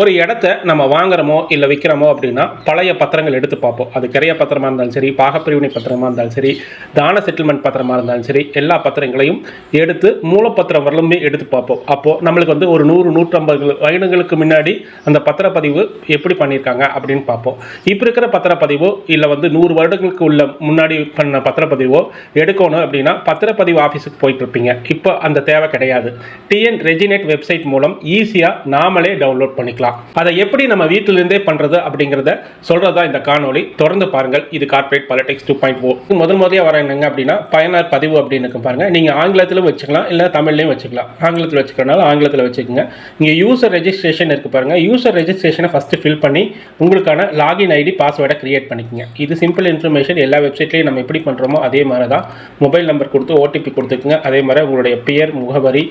ஒரு இடத்த நம்ம வாங்குறோமோ இல்லை விற்கிறோமோ அப்படின்னா பழைய பத்திரங்கள் எடுத்து பார்ப்போம். அது கிரைய பத்திரமா இருந்தாலும் சரி பாகப்பிரிவினை பத்திரமா இருந்தாலும் சரி தான செட்டில்மெண்ட் பத்திரமா இருந்தாலும் சரி எல்லா பத்திரங்களையும் எடுத்து மூலப்பத்திரம் வரலுமே எடுத்து பார்ப்போம். அப்போது நம்மளுக்கு வந்து ஒரு நூறு நூற்றம்பது வயதுகளுக்கு முன்னாடி அந்த பத்திரப்பதிவு எப்படி பண்ணியிருக்காங்க அப்படின்னு பார்ப்போம். இப்போ இருக்கிற பத்திரப்பதிவோ இல்லை வந்து நூறு வருடங்களுக்கு உள்ள முன்னாடி பண்ண பத்திரப்பதிவோ எடுக்கணும் அப்படின்னா பத்திரப்பதிவு ஆஃபீஸுக்கு போயிட்டு இருப்பீங்க. இப்போ அந்த தேவை கிடையாது. டிஎன் ரெஜினெட் வெப்சைட் மூலம் ஈஸியாக நாமளே டவுன்லோட் பண்ணிக்கலாம். அதை எப்படி நம்ம வீட்டிலிருந்தே பண்ணுறது அப்படிங்கிறத சொல்கிறது தான் இந்த காணொளி. தொடர்ந்து பாருங்கள். இது corporate politics two point o முதல் முதலியாக வர என்னங்க அப்படின்னா பயனர் பதிவு அப்படின்னு இருக்கு பாருங்க. நீங்கள் ஆங்கிலத்திலும் வச்சுக்கலாம் இல்லை தமிழ்லையும் வச்சுக்கலாம். ஆங்கிலத்தில் வச்சுக்கிறனால ஆங்கிலத்தில் வச்சுக்கோங்க. இங்கே யூசர் ரெஜிஸ்ட்ரேஷன் இருக்கு பாருங்க. யூசர் ரெஜிஸ்ட்ரேஷனை ஃபஸ்ட்டு ஃபில் பண்ணி உங்களுக்கான லாகின் ஐடி பாஸ்வேர்டை கிரியேட் பண்ணிக்கோங்க. இது சிம்பிள் இன்ஃபர்மேஷன் எல்லா வெப்சைட்லையும் நம்ம எப்படி பண்ணுறோமோ அதே மாதிரி தான் மொபைல் நம்பர் கொடுத்து ஓடிபி கொடுத்துக்குங்க. அதே மாதிரி உங்களுடைய பெயர் முகவரி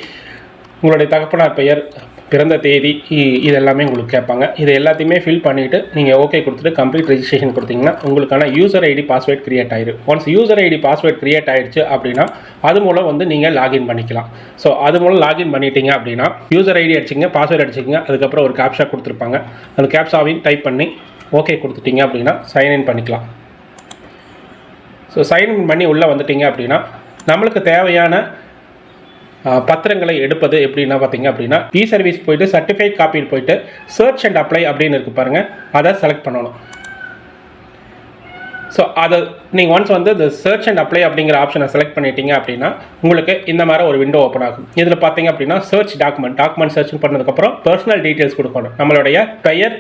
உங்களுடைய தகப்பனார் பெயர் பிறந்த தேதி இ- இது எல்லாமே உங்களுக்கு கேட்பாங்க. இது எல்லாத்தையுமே ஃபில் பண்ணிவிட்டு நீங்கள் ஓகே கொடுத்துட்டு கம்ப்ளீட் ரெஜிஸ்ட்ரேஷன் கொடுத்தீங்கன்னா உங்களுக்கான யூசர் ஐடி பாஸ்வேர்ட் கிரியேட் ஆயிரும் once user ID password create ஆயிடுச்சு அப்படின்னா அது மூலம் வந்து நீங்கள் லாகின் பண்ணிக்கலாம். ஸோ அது மூலம் லாகின் பண்ணிட்டீங்க அப்படின்னா யூசர் ஐடி அடிச்சிங்க பாஸ்வேர்ட் அடிச்சிங்க அதுக்கப்புறம் ஒரு கேப்ஷா கொடுத்துருப்பாங்க. அந்த கேப்ஷாவையும் டைப் பண்ணி ஓகே கொடுத்துட்டீங்க அப்படின்னா சைன்இன் பண்ணிக்கலாம். ஸோ சைன்இன் பண்ணி உள்ளே வந்துட்டீங்க அப்படின்னா நம்மளுக்கு தேவையான பத்திரங்களை எடுப்பது எப்படின்னா பார்த்தீங்க அப்படின்னா e இ சர்வீஸ் போயிட்டு சர்டிஃபைட் காப்பியில் போயிட்டு சர்ச் அண்ட் அப்ளை அப்படின்னு இருக்கு பாருங்க. அதை செலக்ட் பண்ணணும். ஸோ அதை நீங்கள் ஒன்ஸ் வந்து இந்த சர்ச் அண்ட் அப்ளை அப்படிங்கிற ஆப்ஷனை செலக்ட் பண்ணிட்டீங்க அப்படின்னா உங்களுக்கு இந்த மாதிரி ஒரு விண்டோ ஓப்பன் ஆகும். இதில் பார்த்தீங்க அப்படின்னா சர்ச் டாக்குமெண்ட் டாக்குமெண்ட் சர்ச் பண்ணதுக்கப்புறம் பர்சனல் டீட்டெயில்ஸ் கொடுக்கணும். நம்மளுடைய பெயர்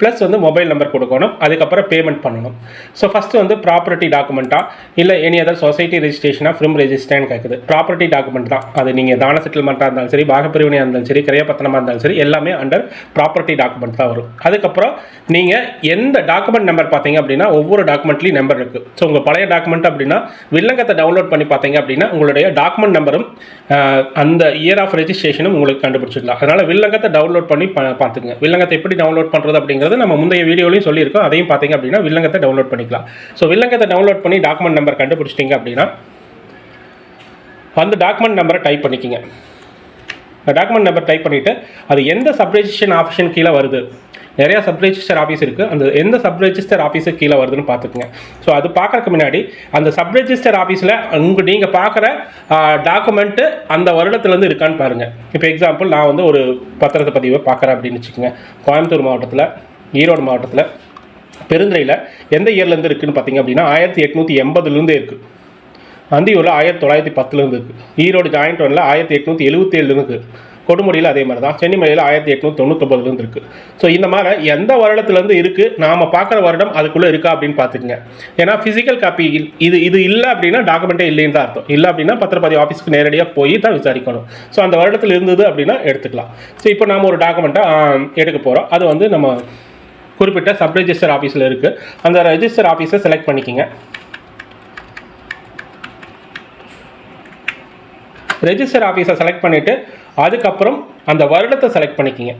ப்ளஸ் வந்து மொபைல் நம்பர் கொடுக்கணும். அதுக்கப்புறம் பேமெண்ட் பண்ணணும். ஸோ ஃபஸ்ட்டு வந்து ப்ராப்பர்ட்டி டாக்குமெண்ட்டாக இல்லை எனி அதர் சொசைட்டி ரெஜிஸ்ட்ரேஷனாக ஃபிலிம் ரெஜிஸ்டர்னு கேட்குது ப்ராப்பர்ட்டி டாக்குமெண்ட் தான். அது நீங்கள் தான செட்டில்மெண்ட்டாக இருந்தாலும் சரி பாகப்பிரிவினையாக இருந்தாலும் சரி கிரையப்பத்தனமாக இருந்தாலும் சரி எல்லாமே அண்டர் ப்ராப்பர்ட்டி டாக்குமெண்ட் தான் வரும். அதுக்கப்புறம் நீங்கள் எந்த டாக்குமெண்ட் நம்பர் பார்த்தீங்க அப்படின்னா ஒவ்வொரு டாக்குமெண்ட்லேயும் நம்பர் இருக்குது ஸோ உங்கள் பழைய டாக்குமெண்ட் அப்படின்னா வில்லங்கத்தை டவுன்லோட் பண்ணி பார்த்தீங்க அப்படின்னா உங்களுடைய டாக்குமெண்ட் நம்பரும் அந்த இயர் ஆஃப் ரெஜிஸ்ட்ரேஷனும் உங்களுக்கு கண்டுபிடிச்சிடலாம். அதனால் வில்லங்கத்தை டவுன்லோட் பண்ணி பா- பார்த்துங்க வில்லங்கத்தை எப்படி டவுன்லோட் பண்ணுறது அப்படிங்கிறது நம்ம முந்தைய வீடியோலையும் சொல்லியிருக்கோம். அதையும் பார்த்தீங்க அப்படின்னா வில்லங்கத்தை டவுன்லோட் பண்ணிக்கலாம். ஸோ வில்லங்கத்தை டவுன்லோட் பண்ணி டாக்குமெண்ட் நம்பர் கண்டுபிடிச்சிட்டிங்க அப்படின்னா அந்த டாக்குமெண்ட் நம்பரை டைப் பண்ணிக்கிங்க. டாக்குமெண்ட் நம்பர் டைப் பண்ணிவிட்டு அது எந்த சப் ரெஜிஸ்ட்ரேஷன் ஆப்ஷன் கீழே வருது? நிறையா சப் ரெஜிஸ்டர் ஆஃபீஸ் இருக்குது அந்த எந்த சப் ரெஜிஸ்டர் ஆஃபீஸுக்கு கீழே வருதுன்னு பார்த்துக்குங்க ஸோ அது பார்க்கறதுக்கு முன்னாடி அந்த சப் ரெஜிஸ்டர் ஆஃபீஸில் உங்கள் நீங்கள் பார்க்குற டாக்குமெண்ட்டு அந்த வருடத்துலேருந்து இருக்கான்னு பாருங்கள் இப்போ எக்ஸாம்பிள் நான் வந்து ஒரு பத்திரத்தை பதிவை பார்க்குறேன் அப்படின்னு வச்சுக்கோங்க. கோயம்புத்தூர் மாவட்டத்தில் ஈரோடு மாவட்டத்தில் பெருந்துறையில் எந்த இயர்லேருந்து இருக்குதுன்னு பார்த்தீங்க அப்படின்னா ஆயிரத்தி எட்நூற்றி எண்பதுலேருந்து இருக்குது அந்தியூரில் ஆயிரத்தி தொள்ளாயிரத்தி பத்துலேருந்து இருக்குது ஈரோடு ஜாயிண்ட் ஒன்றில் ஆயிரத்தி எட்நூற்றி எழுபத்தி ஏழுலேருந்து இருக்குது கொடுமுடியில் அதே மாதிரி தான் சென்னிமலையில் ஆயிரத்தி எட்நூற்றி தொண்ணூத்தொம்பதுலேருந்து இருக்குது ஸோ இந்த மாதிரி எந்த வருடத்துலேருந்து இருக்குது நாம் பார்க்குற வருடம் அதுக்குள்ளே இருக்கா அப்படின்னு பார்த்துக்குங்க ஏன்னா ஃபிசிக்கல் காப்பி இது இது இல்லை அப்படின்னா டாக்குமெண்ட்டே இல்லைன்னு தான் அர்த்தம். இல்லை அப்படின்னா பத்திரப்பதிவு ஆஃபீஸ்க்கு நேரடியாக போய் தான் விசாரிக்கணும். ஸோ அந்த வருடத்தில் இருந்தது அப்படின்னா எடுத்துக்கலாம். ஸோ இப்போ நாம் ஒரு டாக்குமெண்ட்டை எடுக்க போகிறோம் அது வந்து நம்ம குறிப்பிட்ட சப் ரெஜிஸ்டர் ஆஃபீஸில் இருக்குது அந்த ரெஜிஸ்டர் ஆஃபீஸை செலக்ட் பண்ணிக்கிங்க. ரெஜிஸ்டர் ஆஃபீஸை செலக்ட் பண்ணிவிட்டு அதுக்கப்புறம் அந்த வருடத்தை செலக்ட் பண்ணிக்கிங்க.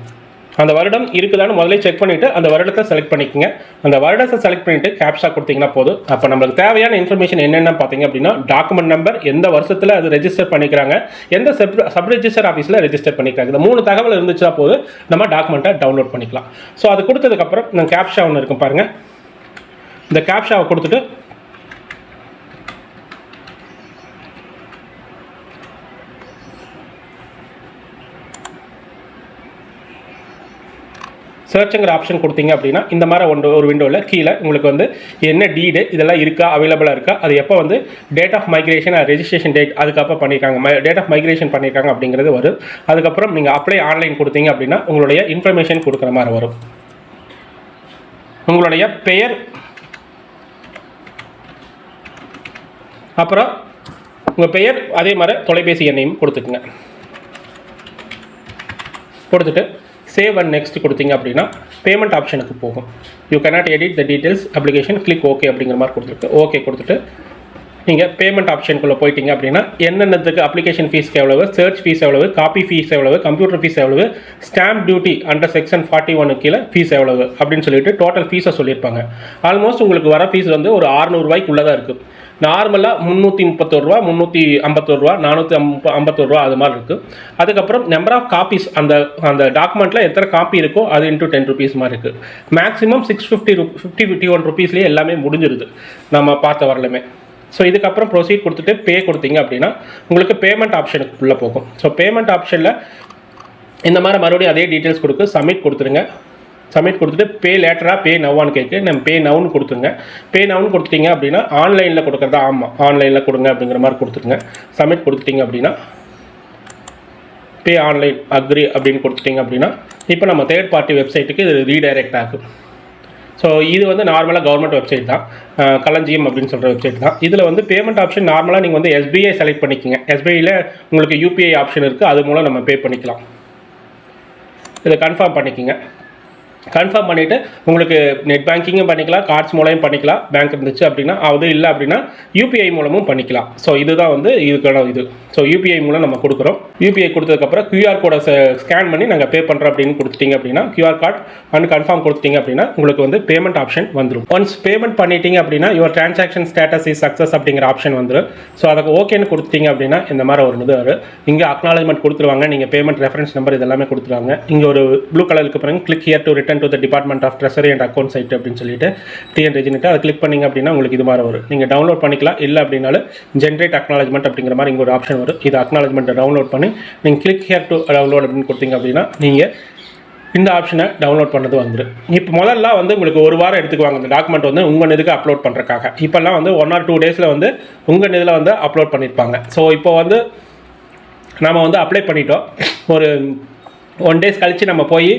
அந்த வருடம் இருக்குதான்னு முதல்ல செக் பண்ணிவிட்டு அந்த வருடத்தை செலக்ட் பண்ணிக்கங்க. அந்த வருடத்தை செலக்ட் பண்ணிவிட்டு கேப்ஷா கொடுத்தீங்கன்னா போதும். அப்போ நம்மளுக்கு தேவையான இன்ஃபர்மேஷன் என்னென்ன பார்த்தீங்க அப்படின்னா டாக்குமெண்ட் நம்பர் எந்த வருஷத்தில் அது ரெஜிஸ்டர் பண்ணிக்கிறாங்க எந்த சப் சப் ரெஜிஸ்டர் ஆஃபீஸில் ரெஜிஸ்டர் பண்ணிக்கிறாங்க. இந்த மூணு தகவல் இருந்துச்சுன்னா போதும் நம்ம டாக்குமெண்ட்டை டவுன்லோட் பண்ணிக்கலாம். ஸோ அது கொடுத்ததுக்கப்புறம் நம்ம கேப்ஷா ஒன்று இருக்கும் பாருங்கள் இந்த கேப்ஷாவை கொடுத்துட்டு சர்ச்சுங்கிற ஆப்ஷன் கொடுத்தீங்க அப்படின்னா இந்த மாதிரி ஒன்று ஒரு விண்டோவில் கீழே உங்களுக்கு வந்து என்ன டீடு இதெல்லாம் இருக்கா அவைலபிளாக இருக்கா அது எப்போ வந்து date of migration registration date அதுக்கப்புறம் பண்ணியிருக்காங்க டேட் ஆஃப் மைக்ரேஷன் பண்ணியிருக்காங்க அப்படிங்கிறது வரும். அதுக்கப்புறம் நீங்கள் அப்ளை ஆன்லைன் கொடுத்தீங்க அப்படின்னா உங்களுடைய இன்ஃபர்மேஷன் கொடுக்குற மாதிரி வரும். உங்களுடைய பெயர் அப்புறம் உங்கள் பெயர் அதே மாதிரி தொலைபேசி எண்ணையும் கொடுத்துக்குங்க. கொடுத்துட்டு சேவ் அண்ட் நெக்ஸ்ட் கொடுத்தீங்க அப்படின்னா பேமெண்ட் ஆப்ஷனுக்கு போகும். You cannot edit the details application click okay அப்படிங்கிற மாதிரி கொடுத்துருக்கு. ஓகே கொடுத்துட்டு நீங்கள் பேமெண்ட் ஆப்ஷனுக்குள்ளே போயிட்டீங்க அப்படின்னா என்னென்னத்துக்கு அப்ளிகேஷன் ஃபீஸ்க்கு எவ்வளவு சர்ச் ஃபீஸ் எவ்வளவு காப்பி ஃபீஸ் எவ்வளவு கம்ப்யூட்டர் ஃபீஸ் எவ்வளவு stamp duty under section forty one கீழே ஃபீஸ் எவ்வளவு அப்படின்னு சொல்லிட்டு டோட்டல் ஃபீஸை சொல்லியிருப்பாங்க. ஆல்மோஸ்ட் உங்களுக்கு வர ஃபீஸ் வந்து ஒரு ஆறுநூறுவாய்க்குள்ளே தான் இருக்குது நார்மலாக முந்நூற்றி முப்பத்தோரு ரூபா முந்நூற்றி ஐம்பத்தோரு ரூபா நானூற்றி ஐம்ப ஐம்பத்தோரு ரூபா அது மாதிரி இருக்குது அதுக்கப்புறம் நம்பர் ஆஃப் காப்பீஸ் அந்த அந்த டாக்குமெண்ட்டில் எத்தனை காப்பி இருக்கோ அது இன்ட்டு டென் ருபீஸ் மாதிரி இருக்குது maximum six fifty rupees fifty fifty one ருபீஸ்லேயே எல்லாமே முடிஞ்சிருது. நம்ம பார்த்த வரலுமே. ஸோ இதுக்கப்புறம் ப்ரொசீட் கொடுத்துட்டு பே கொடுத்தீங்க அப்படின்னா உங்களுக்கு பேமெண்ட் ஆப்ஷனுக்கு உள்ளே போகும். ஸோ பேமெண்ட் ஆப்ஷனில் இந்த மாதிரி மறுபடியும் அதே டீட்டெயில்ஸ் கொடுத்து சப்மிட் கொடுத்துருங்க. சப்மிட் கொடுத்துட்டு பே லேட்டராக பே நவ்வான்னு கேட்கு நம்ம பே நவுன்னு கொடுத்துருங்க. பே நவுன்னு கொடுத்துட்டீங்க அப்படின்னா ஆன்லைனில் கொடுக்குறதா ஆமாம் ஆன்லைனில் கொடுங்க அப்படிங்கிற மாதிரி கொடுத்துருங்க. சப்மிட் கொடுத்துட்டீங்க அப்படின்னா பே ஆன்லைன் அக்ரி அப்படின்னு கொடுத்துட்டீங்க அப்படின்னா இப்போ நம்ம தேர்ட் பார்ட்டி வெப்சைட்டுக்கு இது ரீடைரக்ட் ஆகும். ஸோ இது வந்து நார்மலாக கவர்மெண்ட் வெப்சைட் தான். களஞ்சியம் அப்படின்னு சொல்கிற வெப்சைட் தான். இதில் வந்து பேமெண்ட் ஆப்ஷன் நார்மலாக நீங்கள் வந்து எஸ்பிஐ செலக்ட் பண்ணிக்கோங்க. எஸ்பிஐயில் உங்களுக்கு யூபிஐ ஆப்ஷன் இருக்குது அது மூலம் நம்ம பே பண்ணிக்கலாம். இதை கன்ஃபார்ம் பண்ணிக்கோங்க. கன்ஃபார்ம் பண்ணிவிட்டு உங்களுக்கு நெட் பேங்கிங்கும் பண்ணிக்கலாம் கார்ட்ஸ் மூலமும் பண்ணிக்கலாம் பேங்க் இருந்துச்சு அப்படின்னா அது இல்லை அப்படின்னா யூபிஐ மூலமும் பண்ணிக்கலாம். ஸோ இதுதான் வந்து இதுக்கான இது. ஸோ யூபிஐ மூலம் நம்ம கொடுக்குறோம். யூபிஐ கொடுத்ததுக்கப்புறம் கியூஆர் கோடை ஸ்கேன் பண்ணி நாங்கள் பே பண்ணுறோம் அப்படின்னு கொடுத்துட்டீங்க அப்படின்னா கியூஆர் கார்டு அண்ட் கன்ஃபார்ம் கொடுத்துட்டீங்க அப்படின்னா உங்களுக்கு வந்து பேமெண்ட் ஆப்ஷன் வந்துடும் ஒன்ஸ் பேமெண்ட் பண்ணிட்டீங்க அப்படின்னா your transaction status is success அப்படிங்கிற ஆப்ஷன் வந்துடும் ஸோ அதுக்கு ஓகேன்னு கொடுத்தீங்க அப்படின்னா இந்த மாதிரி ஒரு இது வரும். இங்கே அக்னாலஜ்மெண்ட் கொடுத்துருவாங்க. நீங்கள் பேமெண்ட் ரெஃபரன்ஸ் நம்பர் இதெல்லாமே கொடுத்துருவாங்க. இங்கே ஒரு ப்ளூ கலருக்கு பிறகு click here to return to the department of treasury and account site அப்படின்னு சொல்லிட்டு டிஎன் ரெஜினிட்டு அதை கிளிக் பண்ணிங்க அப்படின்னா உங்களுக்கு இது மாதிரி வரும். நீங்கள் டவுன்லோட் பண்ணிக்கலாம். இல்லை அப்படின்னாலும் ஜென்ரேட் அக்னாலஜ்மெண்ட் அப்படிங்கிற மாதிரி இங்கே ஒரு ஆப்ஷன் வரும். இது அக்னாலஜ்மெண்ட்டை டவுன்லோட் பண்ணி நீங்கள் கிளிக் ஹேர் டு டவுன்லோட் அப்படின்னு கொடுத்தீங்க அப்படின்னா நீங்கள் இந்த ஆப்ஷனை டவுன்லோட் பண்ணது வந்துடும் இப்போ முதல்ல வந்து உங்களுக்கு ஒரு வாரம் எடுத்துக்குவாங்க. இந்த டாக்குமெண்ட் வந்து உங்கள் இதுக்கு அப்லோட் பண்ணுறக்காக இப்போல்லாம் வந்து ஒன் ஆர் டூ டேஸில் வந்து உங்கள் இதில் வந்து அப்லோட் பண்ணியிருப்பாங்க ஸோ இப்போ வந்து நாம் வந்து அப்ளை பண்ணிட்டோம். ஒரு ஒன் டேஸ் கழித்து நம்ம போய்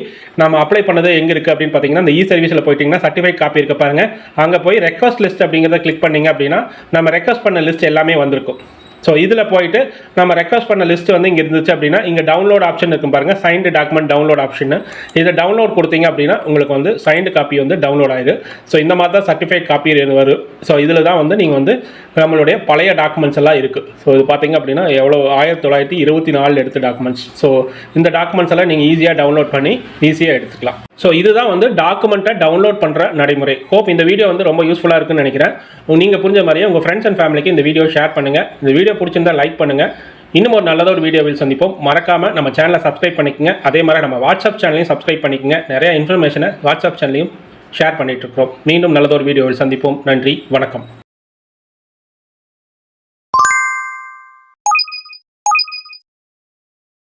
நம்ம அப்ளை பண்ணது எங்கே இருக்குது அப்படின்னு பார்த்தீங்கன்னா இந்த இ சர்வீஸில் போயிட்டீங்கன்னா சர்டிஃபைட் காப்பி இருக்க பாருங்க. அங்கே போய் ரெக்வஸ்ட் லிஸ்ட் அப்படிங்கிறத கிளிக் பண்ணீங்க அப்படின்னா நம்ம ரெக்வஸ்ட் பண்ண லிஸ்ட் எல்லாமே வந்திருக்கும். ஸோ இதில் போயிட்டு நம்ம ரெக்வஸ்ட் பண்ண லிஸ்ட் வந்து இங்கே இருந்துச்சு அப்படின்னா இங்கே டவுன்லோட் ஆப்ஷன் இருக்கும் பாருங்கள் சைன்டு டாக்குமெண்ட் டவுன்லோட் ஆப்ஷன் இதை டவுன்லோட் கொடுத்தீங்க அப்படின்னா உங்களுக்கு வந்து சைன்டு காப்பி வந்து டவுன்லோட் ஆயிடும் ஸோ இந்த மாதிரி தான் சர்டிஃபைட் காப்பி வரும். ஸோ இதில் தான் வந்து நீங்கள் வந்து நம்மளுடைய பழைய டாக்குமெண்ட்ஸ் எல்லாம் இருக்குது ஸோ இது பார்த்தீங்க அப்படின்னா எவ்வளோ ஆயிரத்தி தொள்ளாயிரத்தி இருபத்தி நாலில் எடுத்த டாக்குமெண்ட்ஸ் ஸோ இந்த டாக்குமெண்ட்ஸ் எல்லாம் நீங்கள் ஈஸியாக டவுன்லோட் பண்ணி ஈஸியாக எடுத்துக்கலாம். ஸோ இதுதான் வந்து டாக்குமெண்ட்டை டவுன்லோட் பண்ணுற நடைமுறை. ஹோப் இந்த வீடியோ வந்து ரொம்ப யூஸ்ஃபுல்லாக இருக்குன்னு நினைக்கிறேன். நீங்கள் புரிஞ்ச மாதிரியே உங்கள் ஃப்ரெண்ட்ஸ் அண்ட் ஃபேமிலிக்கு இந்த வீடியோ ஷேர் பண்ணுங்கள் இந்த வீடியோ பிடிச்சிருந்தா லைக் பண்ணுங்கள் இன்னும் ஒரு நல்லதாக ஒரு வீடியோவில் சந்திப்போம். மறக்காமல் நம்ம சேனலை சப்ஸ்கிரைப் பண்ணிக்கங்க. அதே மாதிரி நம்ம வாட்ஸ்அப் சேனலையும் சப்ஸ்கிரைப் பண்ணிக்கங்க. நிறைய இன்ஃபர்மேஷனை வாட்ஸ்அப் சேனலையும் ஷேர் பண்ணிகிட்ருக்கிறோம் மீண்டும் நல்லதொரு வீடியோவில் சந்திப்போம். நன்றி. வணக்கம்.